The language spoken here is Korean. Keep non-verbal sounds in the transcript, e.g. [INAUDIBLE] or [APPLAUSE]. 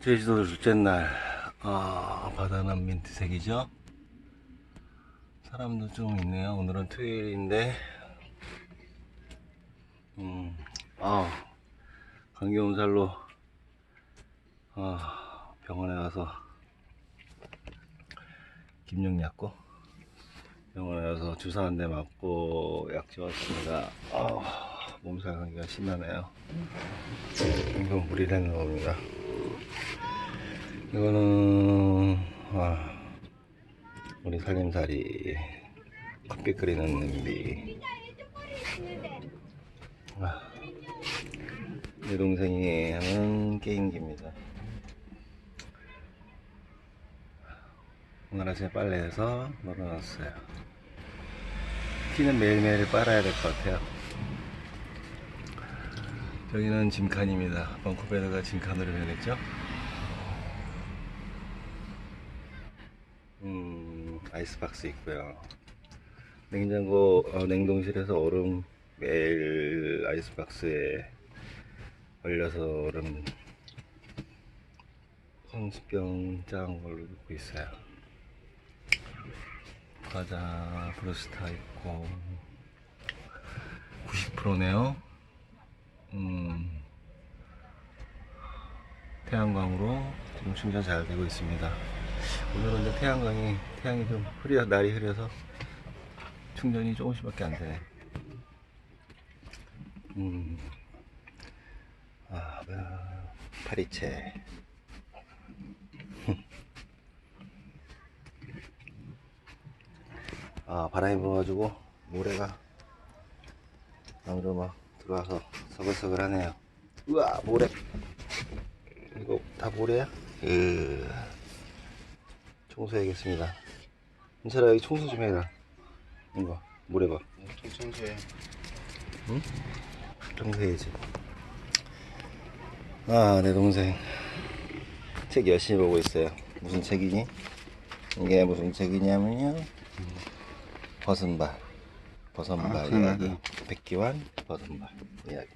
제주도 둘째 날, 아, 바다는 민트색이죠? 사람도 좀 있네요. 오늘은 토요일인데, 음, 아, 감기몸살로, 아, 병원에 가서, 김용 약고, 병원에 가서 주사 한 대 맞고, 약 지웠습니다. 아, 몸살 감기가 심하네요. 이건 물이 되는 겁니다. 이거는 아, 우리 살림살이 커피 끓이는 냄비. 아, 내 동생이 하는 게임기입니다. 오늘 아침에 빨래해서 널어놨어요. 티는 매일매일 빨아야 될 것 같아요. 여기는 짐칸입니다. 벙커베드가 짐칸으로 변했죠? 음, 아이스박스 있고요. 냉장고, 어, 냉동실에서 얼음 매일 아이스박스에 얼려서 얼음 성수병 작은 걸로 넣고 있어요. 과자 브루스타 있고 90%네요. 음, 태양광으로 지금 충전 잘 되고 있습니다. 오늘은 이제 태양광이 태양이 좀 흐려 날이 흐려서 충전이 조금씩밖에 안 되네. 음, 아, 파리채. [LAUGHS] 아, 바람이 불어가지고 모래가 안으로 막 들어와서 서글서글 하네요. 우와, 모래. 이거 다 모래야? 으. 청소해야겠습니다. 인철아 여기 청소 좀 해라. 이거 모래 봐. 청소해. 응? 청소해야지. 아, 내 동생 책 열심히 보고 있어요. 무슨 책이니? 이게 무슨 책이냐면요. 버선발. 버선발 아, 이야기. 백기환 버선발 이야기.